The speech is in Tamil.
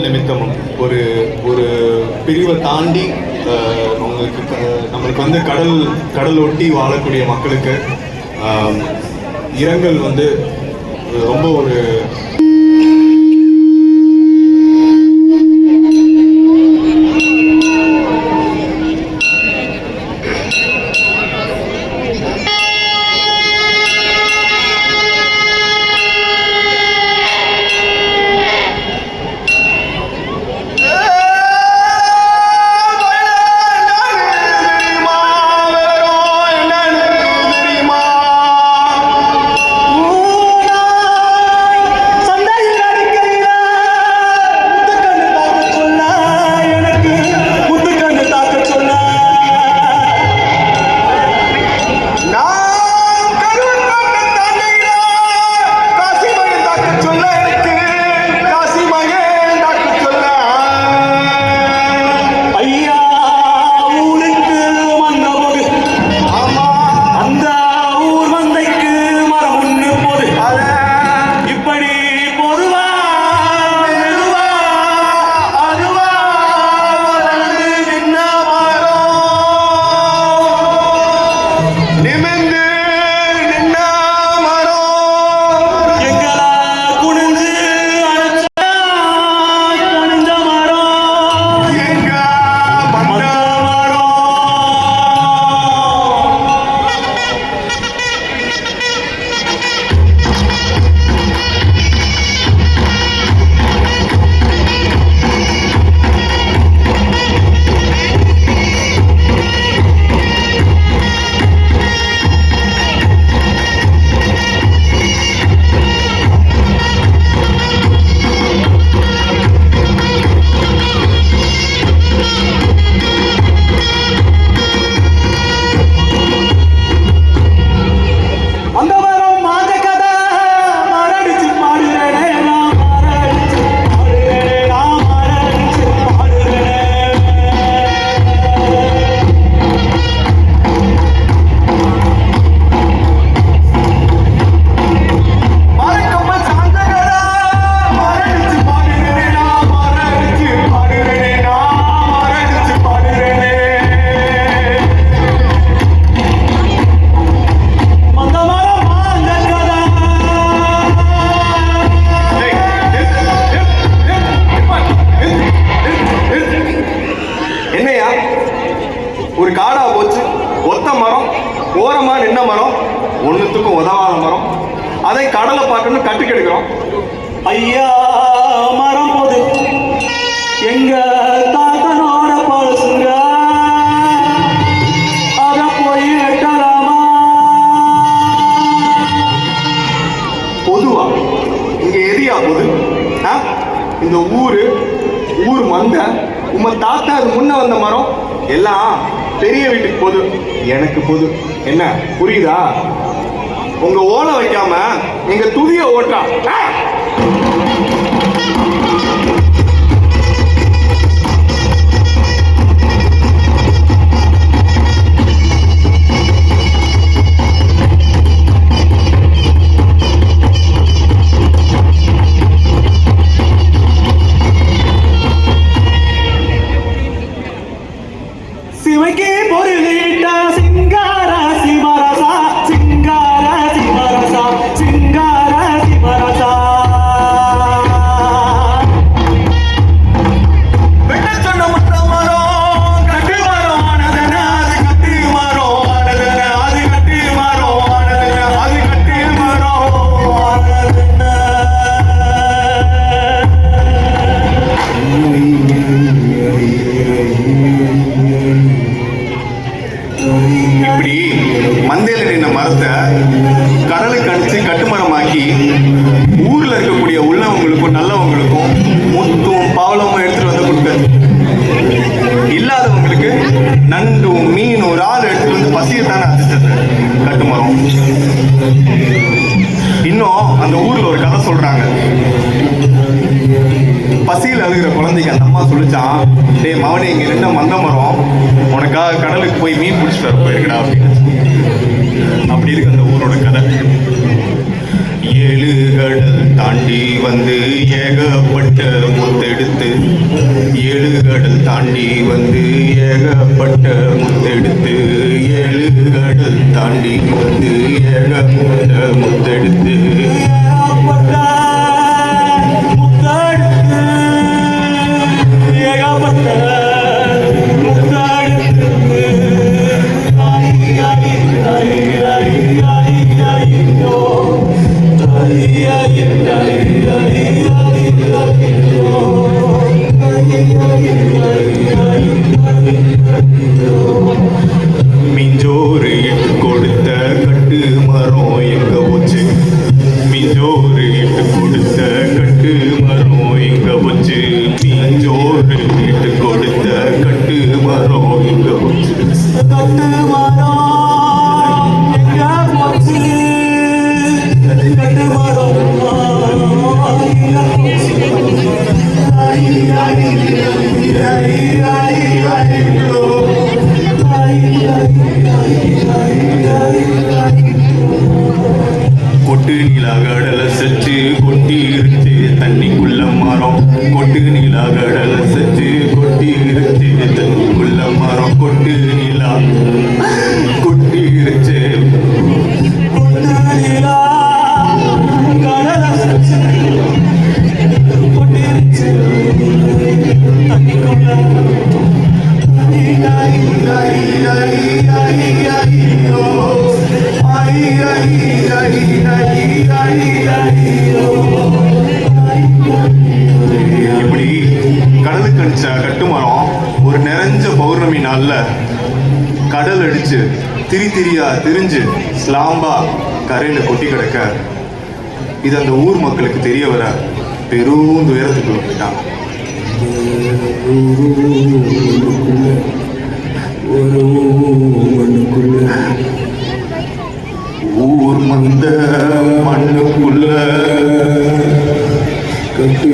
நிமித்தமும் ஒரு ஒரு பிரிவை தாண்டி உங்களுக்கு நம்மளுக்கு வந்து கடல் கடல் ஒட்டி வாழக்கூடிய மக்களுக்கு இரங்கல் வந்து ரொம்ப ஒரு கட்டுக்கு எடுக்கிறோம் ஐயா மரம் போது. எங்க தாத்தனோட பழசுங்க அத போய் வெட்டலாமா? பொதுவா. இங்க எரியா பொது? இந்த ஊரு ஊர் மந்த. உம்ம தாத்தா அது முன்ன வந்த மரம். எல்லாம் பெரிய வீட்டுக்கு பொது. எனக்கு பொது. என்ன? புரியுதா? உங்க ஓலை வைக்காம நீங்க துதிய ஓட்டா ஒரு மீன் ஒரு ஆள் எடுத்துட்டு வந்து பசியத்தானே அடிச்சது கட்டுமரம் இன்னும் அந்த ஊர்ல ஒரு கதை சொல்றாங்க. பசியில் அழுகிற குழந்தைங்க அந்த அம்மா சொல்லிச்சான் டே மவனே இங்கே நின்ன மந்த மரம் உனக்காக கடலுக்கு போய் மீன் பிடிச்சிட்டு வர போயிருக்கடா அப்படின்னு. அப்படி இருக்கு அந்த ஊரோட கதை. ஏழு கடல் தாண்டி வந்து ஏகப்பட்ட முத்தெடுத்து ஏழு கடல் தாண்டி வந்து ஏகப்பட்ட முத்தெடுத்து ஏழு கடல் தாண்டி வந்து ஏகப்பட்ட முத்தெடுத்து. gloria கொண்டு நிலாகடல சற்று கொட்டி இருச்சு தண்ணிக்குள்ள மரம் கொண்டு நிலாகடல சச்சு கொட்டி இருச்சு தண்ணிக்குள்ள மரம் கொட்டு நீலா கொட்டி இருச்சு கட்டுமரம் ஒரு நிறைஞ்ச பௌர்ணமி நாளில் கடல் அடித்து திரி திரியா திரிஞ்சு ஸ்லாம்பா கரையில் கொட்டி கிடக்க. இது அந்த ஊர் மக்களுக்கு தெரிய வர பெரும் துயரத்துக்குள்ள போயிட்டான். ஊர் மந்த மண்ணுக்குள்ள கட்டி